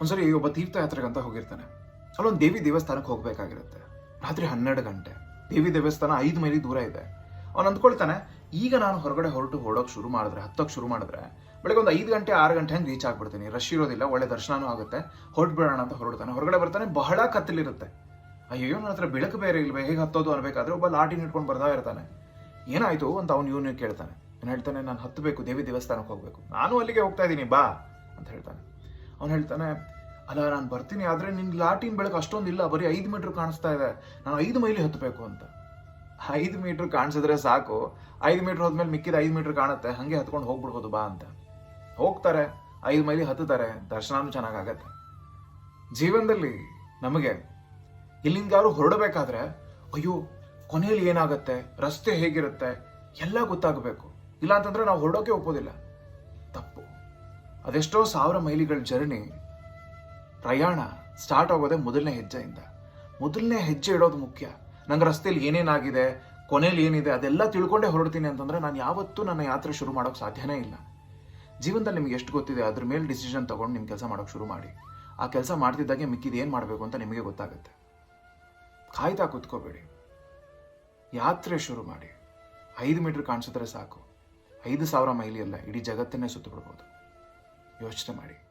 ಒಂದ್ಸರಿ ಒಬ್ಬ ತೀರ್ಥಯಾತ್ರೆಗಂತ ಹೋಗಿರ್ತಾನೆ. ಅಲ್ಲೊಂದು ದೇವಿ ದೇವಸ್ಥಾನಕ್ಕೆ ಹೋಗಬೇಕಾಗಿರುತ್ತೆ. ರಾತ್ರಿ ಹನ್ನೆರಡು ಗಂಟೆ. ದೇವಿ ದೇವಸ್ಥಾನ ಐದು ಮೈಲಿ ದೂರ ಇದೆ. ಅವ್ನು ಅಂದ್ಕೊಳ್ತಾನೆ, ಈಗ ನಾನು ಹೊರಗಡೆ ಹೊರಟು ಹೊರಡೋಕೆ ಶುರು ಮಾಡಿದ್ರೆ, ಹತ್ತೋಕೆ ಶುರು ಮಾಡಿದ್ರೆ, ಬೆಳಗ್ಗೆ ಒಂದು ಐದು ಗಂಟೆ, ಆರು ಗಂಟೆ ಹಂಗೆ ರೀಚ್ ಆಗ್ಬಿಡ್ತೀನಿ. ರಶ್ ಇರೋದಿಲ್ಲ, ಒಳ್ಳೆ ದರ್ಶನನೂ ಆಗುತ್ತೆ. ಹೊರಟ್ಬಿಡೋಣ ಅಂತ ಹೊರಡ್ತಾನೆ. ಹೊರಗಡೆ ಬರ್ತಾನೆ, ಬಹಳ ಕತ್ತಲಿರುತ್ತೆ. ಅಯ್ಯೋ ನನ್ನ ಹತ್ರ ಬೆಳಕು ಬೇರೆ ಇಲ್ವೇ? ಹೇಗೆ ಹತ್ತೋದು ಅನ್ಬೇಕಾದ್ರೆ ಒಬ್ಬ ಲಾಟಿನ ಇಟ್ಕೊಂಡು ಬರ್ತಾ ಇರ್ತಾನೆ. ಏನಾಯ್ತು ಅಂತ ಅವ್ನು ಇವನು ಕೇಳ್ತಾನೆ. ಏನು ಹೇಳ್ತಾನೆ, ನಾನು ಹತ್ತಬೇಕು ದೇವಿ ದೇವಸ್ಥಾನಕ್ಕೆ ಹೋಗಬೇಕು. ನಾನು ಅಲ್ಲಿಗೆ ಹೋಗ್ತಾ ಇದ್ದೀನಿ, ಬಾ, ಅಂತ ಹೇಳ್ತಾನೆ. ಅವ್ನು ಹೇಳ್ತಾನೆ, ಅಲ್ಲ, ನಾನು ಬರ್ತೀನಿ, ಆದರೆ ನಿನ್ನ ಲಾಟಿನ ಬೆಳಕು ಅಷ್ಟೊಂದು ಇಲ್ಲ ಬರೀ ಐದು ಮೀಟ್ರ್ ಕಾಣಿಸ್ತಾ ಇದೆ. ನಾನು ಐದು ಮೈಲಿ ಹತ್ತಬೇಕು ಅಂತ. ಐದು ಮೀಟ್ರ್ ಕಾಣಿಸಿದ್ರೆ ಸಾಕು. ಐದು ಮೀಟ್ರ್ ಹೋದ್ಮೇಲೆ ಮಿಕ್ಕಿದ ಐದು ಮೀಟ್ರ್ ಕಾಣುತ್ತೆ. ಹಾಗೆ ಹತ್ಕೊಂಡು ಹೋಗ್ಬಿಡ್ಬೋದು ಬಾ ಅಂತ. ಹೋಗ್ತಾರೆ, ಐದು ಮೈಲಿ ಹತ್ತುತ್ತಾರೆ. ದರ್ಶನನೂ ಚೆನ್ನಾಗಾಗತ್ತೆ. ಜೀವನದಲ್ಲಿ ನಮಗೆ ಇಲ್ಲಿಂದಾರು ಹೊರಡಬೇಕಾದ್ರೆ, ಅಯ್ಯೋ, ಕೊನೆಯಲ್ಲಿ ಏನಾಗುತ್ತೆ? ರಸ್ತೆ ಹೇಗಿರುತ್ತೆ? ಎಲ್ಲ ಗೊತ್ತಾಗಬೇಕು. ಇಲ್ಲ ಅಂತಂದ್ರೆ ನಾವು ಹೊರಡೋಕೆ ಒಪ್ಪೋದಿಲ್ಲ. ತಪ್ಪು. ಅದೆಷ್ಟೋ ಸಾವಿರ ಮೈಲಿಗಳ ಜರ್ನಿ ಪ್ರಯಾಣ ಸ್ಟಾರ್ಟ್ ಆಗೋದೆ ಮೊದಲನೇ ಹೆಜ್ಜೆಯಿಂದ. ಮೊದಲನೇ ಹೆಜ್ಜೆ ಇಡೋದು ಮುಖ್ಯ. ನಂಗೆ ರಸ್ತೆಯಲ್ಲಿ ಏನೇನಾಗಿದೆ ಕೊನೆಯಲ್ಲಿ ಏನಿದೆ ಅದೆಲ್ಲ ತಿಳ್ಕೊಂಡೇ ಹೊರಡ್ತೀನಿ ಅಂತಂದ್ರೆ ನಾನು ಯಾವತ್ತೂ ನನ್ನ ಯಾತ್ರೆ ಶುರು ಮಾಡೋಕೆ ಸಾಧ್ಯನೇ ಇಲ್ಲ. ಜೀವನದಲ್ಲಿ ನಿಮ್ಗೆ ಎಷ್ಟು ಗೊತ್ತಿದೆ ಅದ್ರ ಮೇಲೆ ಡಿಸಿಷನ್ ತಗೊಂಡು ನಿಮ್ಮ ಕೆಲಸ ಮಾಡೋಕೆ ಶುರು ಮಾಡಿ. ಆ ಕೆಲಸ ಮಾಡ್ತಿದ್ದಾಗೆ ಮಿಕ್ಕಿದ ಏನು ಮಾಡಬೇಕು ಅಂತ ನಿಮಗೆ ಗೊತ್ತಾಗುತ್ತೆ. ಕಾಯ್ತಾ ಕೂತ್ಕೋಬೇಡಿ. ಯಾತ್ರೆ ಶುರು ಮಾಡಿ. ಐದು ಮೀಟರ್ ಕಾಣಿಸಿದ್ರೆ ಸಾಕು. ಐದು ಸಾವಿರ ಮೈಲಿ ಅಲ್ಲ ಇಡೀ ಜಗತ್ತನ್ನೇ よしとまり。